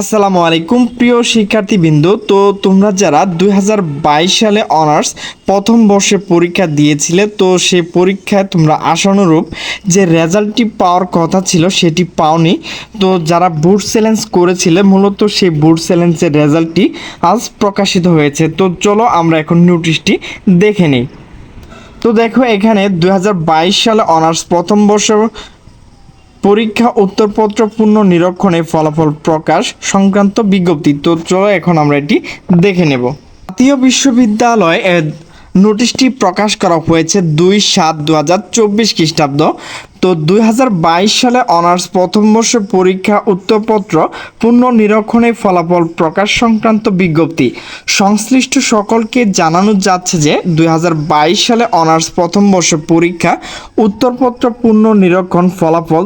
আসসালামু আলাইকুম, প্রিয় শিক্ষার্থীবৃন্দ। তো তোমরা যারা দু হাজার বাইশ সালে অনার্স প্রথম বর্ষে পরীক্ষা দিয়েছিলে, তো সেই পরীক্ষায় তোমরা আশানুরূপ যে রেজাল্টটি পাওয়ার কথা ছিল সেটি পাওনি। তো যারা বুট চ্যালেঞ্জ করেছিলে, মূলত সেই বুট চ্যালেঞ্জের রেজাল্টটি আজ প্রকাশিত হয়েছে। তো চলো আমরা এখন নোটিশটি দেখে নিই। তো দেখো, এখানে দু হাজার বাইশ সালে অনার্স প্রথম বর্ষ পরীক্ষা, উত্তরপত্র পূর্ণ নিরীক্ষণে ফলাফল প্রকাশ সংক্রান্ত বিজ্ঞপ্তি। তো চলো এখন আমরা এটি দেখে নেব। জাতীয় বিশ্ববিদ্যালয় নোটিশটি প্রকাশ করা হয়েছে দুই সাত দু হাজার চব্বিশ খ্রিস্টাব্দ। তো দুই হাজার বাইশ সালে অনার্স প্রথম বর্ষ পরীক্ষা, উত্তরপত্র পূর্ণ নিরীক্ষণে ফলাফল প্রকাশ সংক্রান্ত বিজ্ঞপ্তি। সংশ্লিষ্ট সকলকে জানানো যাচ্ছে যে দুই হাজার বাইশ সালে অনার্স প্রথম বর্ষ পরীক্ষা, উত্তরপত্র পূর্ণ নিরীক্ষণ ফলাফল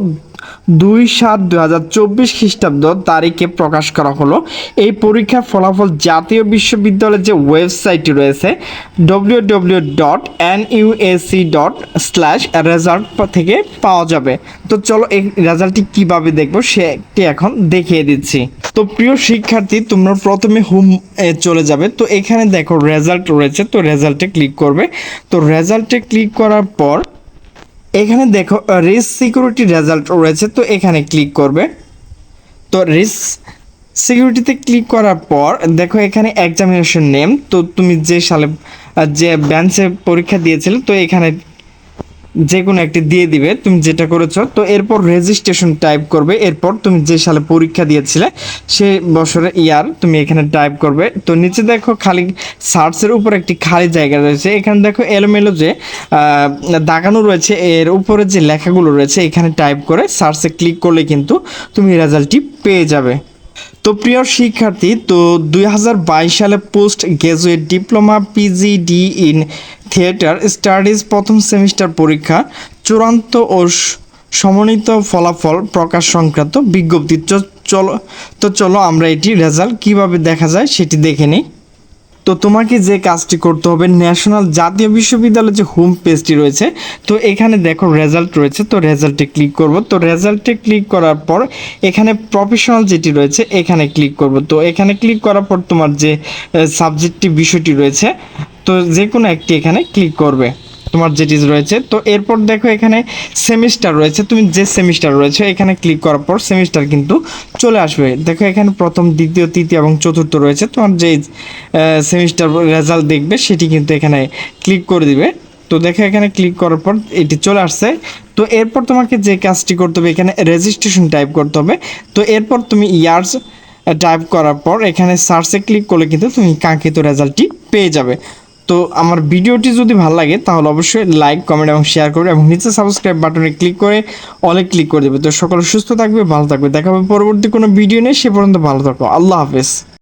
দুই সাত দুই হাজার চব্বিশ খ্রিস্টাব্দ তারিখে প্রকাশ করা হলো। এই পরীক্ষার ফলাফল জাতীয় বিশ্ববিদ্যালয়ের যে ওয়েবসাইটটি রয়েছে W W dot N UAC dot slash result থেকে পাওয়া যাবে। তো চলো এই রেজাল্টটি কীভাবে দেখব সেটি এখন দেখিয়ে দিচ্ছি। তো প্রিয় শিক্ষার্থী, তোমরা প্রথমে হোম এ চলে যাবে। তো এখানে দেখো রেজাল্ট রয়েছে, তো রেজাল্টে ক্লিক করবে। তো রেজাল্টে ক্লিক করার পর এখানে দেখো রিস্ক সিকিউরিটি রেজাল্ট রয়েছে, তো এখানে ক্লিক করবে। তো রিস্ক সিকিউরিটিতে ক্লিক করার পর, দেখো এখানে এক্সামিনেশন নেম তো তুমি যে সালে যে ব্যাঞ্চে পরীক্ষা দিয়েছিলে, তো এখানে যে কোনো একটি দিয়ে দিবে, তুমি যেটা করেছ, তো এরপর রেজিস্ট্রেশন টাইপ করবে, এরপর তুমি যে সালে পরীক্ষা দিয়েছিলে সেই বছরের ইয়ার তুমি এখানে টাইপ করবে। তো নিচে দেখো খালি সার্চের উপর একটি খালি জায়গা রয়েছে, এখানে দেখো এলোমেলো যে দাগানো রয়েছে, এর উপরে যে লেখাগুলো রয়েছে, এখানে টাইপ করে সার্চে ক্লিক করলে কিন্তু তুমি রেজাল্টটি পেয়ে যাবে। তো প্রিয় শিক্ষার্থী, তো দুই হাজার বাইশ সালে post graduate diploma PGD in theatre studies প্রথম সেমিস্টার পরীক্ষা, চূড়ান্ত ও সমন্বিত ফলাফল প্রকাশ সংক্রান্ত বিজ্ঞপ্তি। চলো, তো চলো আমরা এটি রেজাল্ট কীভাবে দেখা যায় সেটি দেখে নিই। তো তোমাকে যে কাজটি করতে হবে ন্যাশনাল জাতীয় বিশ্ববিদ্যালয়ের যে হোম পেজটি রয়েছে, তো এখানে দেখো রেজাল্ট রয়েছে, তো রেজাল্টে ক্লিক করব। তো রেজাল্টে ক্লিক করার পর এখানে প্রফেশনাল যেটি রয়েছে, এখানে ক্লিক করব। তো এখানে ক্লিক করার পর তোমার যে সাবজেক্টটি বিষয়টি রয়েছে, তো যে কোনো একটি এখানে ক্লিক করবে। তোমার যেটি রয়েছে, তো এরপর দেখো এখানে সেমিস্টার রয়েছে। তুমি যে সেমিস্টার রয়েছে, এখানে ক্লিক করার পর সেমিস্টার কিন্তু চলে আসবে। দেখো এখানে প্রথম, দ্বিতীয়, তৃতীয় এবং চতুর্থ রয়েছে। তোমার যে সেমিস্টার রেজাল্ট দেখবে, সেটি কিন্তু এখানে ক্লিক করে দিবে। তো দেখো এখানে ক্লিক করার পর এটি চলে আসছে। তো এরপর তোমাকে যে কাজটি করতে হবে, এখানে রেজিস্ট্রেশন টাইপ করতে হবে। তো এরপর তুমি ইয়ার্স টাইপ করার পর এখানে সার্চে ক্লিক করলে কিন্তু তুমি কাঙ্ক্ষিত রেজাল্টটি পেয়ে যাবে। তো আমার ভিডিওটি যদি ভালো লাগে, তাহলে অবশ্যই লাইক কমেন্ট এবং শেয়ার করবে এবং নিচে সাবস্ক্রাইব বাটনে ক্লিক করে অলে ক্লিক করে দেবে। তো সকলে সুস্থ থাকবে, ভালো থাকবে। দেখাবে পরবর্তী কোনো ভিডিও নেই সে পর্যন্ত ভালো থাকো। আল্লাহ হাফেজ।